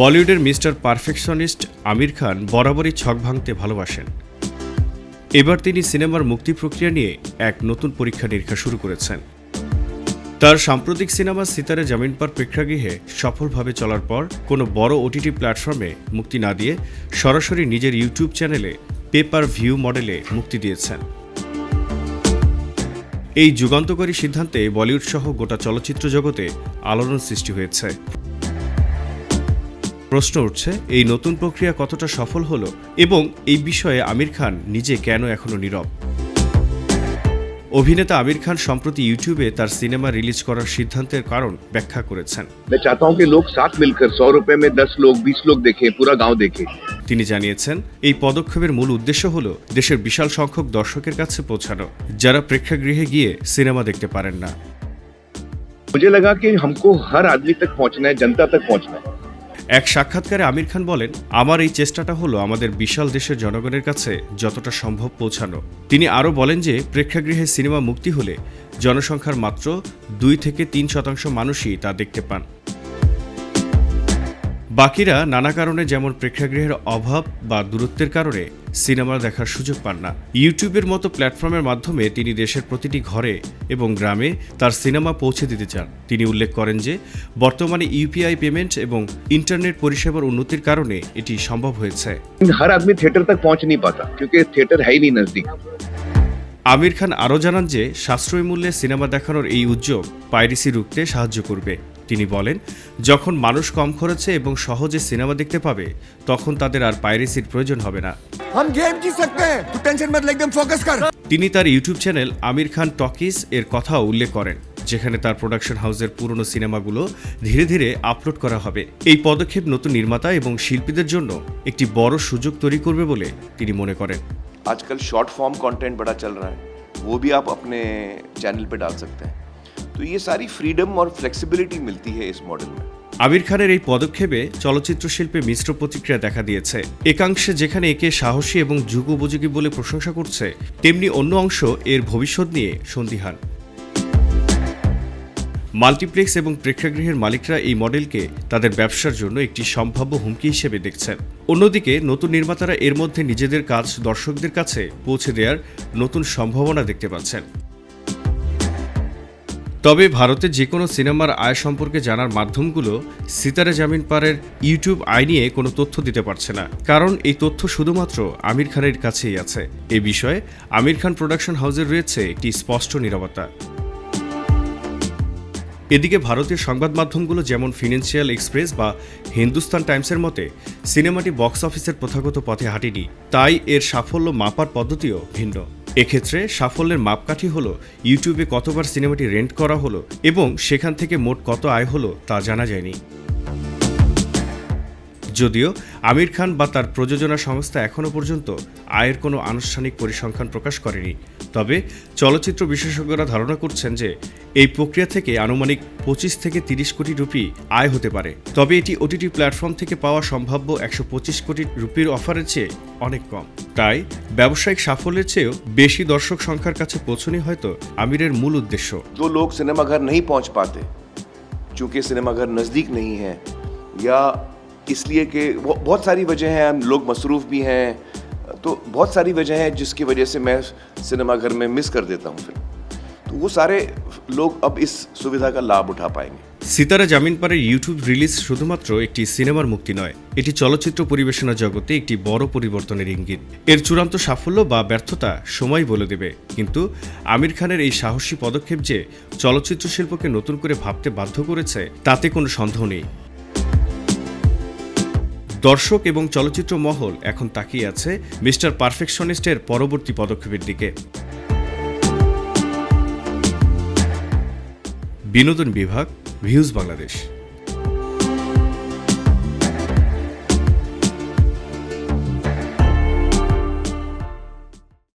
বলিউডের mister perfectionist Aamir Khan বরাবরই ছক ভাঙতে ভালোবাসেন। এবার তিনি সিনেমার মুক্তি প্রক্রিয়া নিয়ে এক নতুন পরীক্ষা নিরীক্ষা শুরু করেছেন। তার সাম্প্রতিক সিনেমা সিতারে জামিন পার প্রেক্ষাগৃহে সফলভাবে চলার পর কোনো বড় ওটিটি প্ল্যাটফর্মে মুক্তি না দিয়ে সরাসরি নিজের ইউটিউব চ্যানেলে পেপার ভিউ মডেলে মুক্তি দিয়েছেন। এই যুগান্তকারী সিদ্ধান্তে বলিউড সহ গোটা চলচ্চিত্র জগতে আলোড়ন সৃষ্টি হয়েছে। প্রশ্ন উঠছে এই নতুন প্রক্রিয়া কতটা সফল হলো এবং এই বিষয়ে আমির খান নিজে কেন এখনো নীরব অভিনেতা আমির খান সম্প্রতি ইউটিউবে তার সিনেমা রিলিজ করার সিদ্ধান্তের কারণ ব্যাখ্যা করেছেন मैं चाहता हूं कि लोग साथ मिलकर सौ रुपए में दस लोग बीस लोग देखें पूरा गांव देखे তিনি জানিয়েছেন এই পদক্ষেপের মূল উদ্দেশ্য হল দেশের বিশাল সংখ্যক দর্শকের কাছে পৌঁছানো যারা প্রেক্ষাগৃহে গিয়ে সিনেমা দেখতে পারেন না मुझे लगा कि हमको हर आदमी तक पहुंचना है जनता तक पहुंचना है এক সাক্ষাৎকারে আমির খান বলেন, আমার এই চেষ্টাটা হলো আমাদের বিশাল দেশের জনগণের কাছে যতটা সম্ভব পৌঁছানো। তিনি আরও বলেন যে, প্রেক্ষাগৃহে সিনেমা মুক্তি হলে জনসংখ্যার মাত্র দুই থেকে তিন শতাংশ মানুষই তা দেখতে পান। বাকিরা নানা কারণে যেমন প্রেক্ষাগৃহের অভাব বা দূরত্বের কারণে সিনেমা দেখার সুযোগ পান না ইউটিউবের মতো প্ল্যাটফর্মের মাধ্যমে তিনি দেশের প্রতিটি ঘরে এবং গ্রামে তার সিনেমা পৌঁছে দিতে চান তিনি উল্লেখ করেন যে বর্তমানে ইউপিআই পেমেন্ট এবং ইন্টারনেট পরিষেবার উন্নতির কারণে এটি সম্ভব হয়েছে हर आदमी थिएटर तक पहुंच नहीं पाता क्योंकि थिएटर है ही नहीं नजदीक আমির খান আরও জানান যে সাশ্রয়ী মূল্যে সিনেমা দেখানোর এই উদ্যোগ পাইরেসি রুখতে সাহায্য করবে তিনি বলেন যখন মানুষ কম খরচে এবং সহজে সিনেমা দেখতে পাবে তখন তাদের আর পাইরেসির প্রয়োজন হবে না हम गेम जीत सकते हैं तू टेंशन मत ले एकदम फोकस कर তিনি তার YouTube channel Aamir Khan talkies এর কথাও উল্লেখ করেন যেখানে তার প্রোডাকশন হাউসের পুরনো সিনেমাগুলো ধীরে ধীরে আপলোড করা হবে এই পদক্ষেপ নতুন নির্মাতা এবং শিল্পীদের জন্য একটি বড় সুযোগ তৈরি করবে বলে তিনি মনে করেন आजकल शॉर्ट फॉर्म कंटेंट बड़ा चल रहा है वो भी आप अपने चैनल पे डाल सकते हैं तो ये सारी फ्रीडम और फ्लेक्सिबिलिटी मिलती है इस मॉडल में আমির খানের এই পদক্ষেপে চলচ্চিত্র শিল্পে মিশ্র প্রতিক্রিয়া দেখা দিয়েছে একাংশে যেখানে একে সাহসী এবং যুগোপযোগী বলে প্রশংসা করছে তেমনি অন্য অংশ এর ভবিষ্যৎ নিয়ে সন্দিহান মাল্টিপ্লেক্স এবং প্রেক্ষাগৃহের মালিকরা এই মডেলকে তাদের ব্যবসার জন্য একটি সম্ভাব্য হুমকি হিসেবে দেখছেন অন্যদিকে নতুন নির্মাতারা এর মধ্যে নিজেদের কাজ দর্শকদের কাছে পৌঁছে দেওয়ার নতুন সম্ভাবনা দেখতে পাচ্ছেন তবে ভারতে যে কোনো সিনেমার আয় সম্পর্কে জানার মাধ্যমগুলো সিতারে জামিন পারের ইউটিউব আয় নিয়ে কোনো তথ্য দিতে পারছে না। কারণ এই তথ্য শুধুমাত্র আমির খানের কাছেই আছে। এ বিষয়ে আমির খান প্রোডাকশন হাউসের রয়েছে একটি স্পষ্ট নিরবতা। এদিকে ভারতীয় সংবাদ মাধ্যমগুলো যেমন ফিনান্সিয়াল এক্সপ্রেস বা হিন্দুস্তান টাইমসের মতে, সিনেমাটি বক্স অফিসের প্রথাগত পথে হাঁটেনি। তাই এর সাফল্য মাপার পদ্ধতিও ভিন্ন। এক্ষেত্রে সাফল্যের মাপকাঠি হলো ইউটিউবে কতবার সিনেমাটি রেন্ট করা হলো এবং সেখান থেকে মোট কত আয় হলো তা জানা যায়নি। যদিও আমির খান বা তার প্রযোজনা সংস্থা এখনও পর্যন্ত আয়ের কোনো আনুষ্ঠানিক পরিসংখ্যান প্রকাশ করেনি তবে চলচ্চিত্র বিশেষজ্ঞরা ধারণা করছেন যে এই প্রক্রিয়া থেকে আনুমানিক পঁচিশ থেকে তিরিশ কোটি রুপি আয় হতে পারে তবে এটি ওটিটি প্ল্যাটফর্ম থেকে পাওয়া সম্ভাব্য একশো পঁচিশ কোটি রুপির অফারের চেয়ে অনেক কম তাই ব্যবসায়িক সাফল্যের চেয়েও বেশি দর্শক সংখ্যার কাছে পৌঁছনই হয়তো আমিরের মূল উদ্দেশ্য जो लोग सिनेमाघर नहीं पहुंच पाते चूंकि सिनेमाघर नज़दीक नहीं है या इसलिए कि बहु- बहुत सारी वजह हैं हम लोग मसरूफ़ भी हैं तो बहुत सारी वजह हैं जिसकी वजह से मैं सिनेमाघर में मिस कर देता हूँ फिल्म तो वो सारे लोग अब इस सुविधा का लाभ उठा पाएंगे সিতারা জামিন পারের ইউটিউব রিলিজ শুধুমাত্র একটি সিনেমার মুক্তি নয় এটি চলচ্চিত্র পরিবেশনা জগতে একটি বড় পরিবর্তনের ইঙ্গিত এর চূড়ান্ত সাফল্য বা ব্যর্থতা সময় বলে দেবে কিন্তু আমির খানের এই সাহসী পদক্ষেপ যে চলচ্চিত্র শিল্পকে নতুন করে ভাবতে বাধ্য করেছে তাতে কোনো সন্দেহ নেই দর্শক এবং চলচ্চিত্র মহল এখন তাকিয়ে আছে মিস্টার পারফেকশনিস্টের পরবর্তী পদক্ষেপের দিকে। বিনোদন বিভাগ, ভিউজ বাংলাদেশ।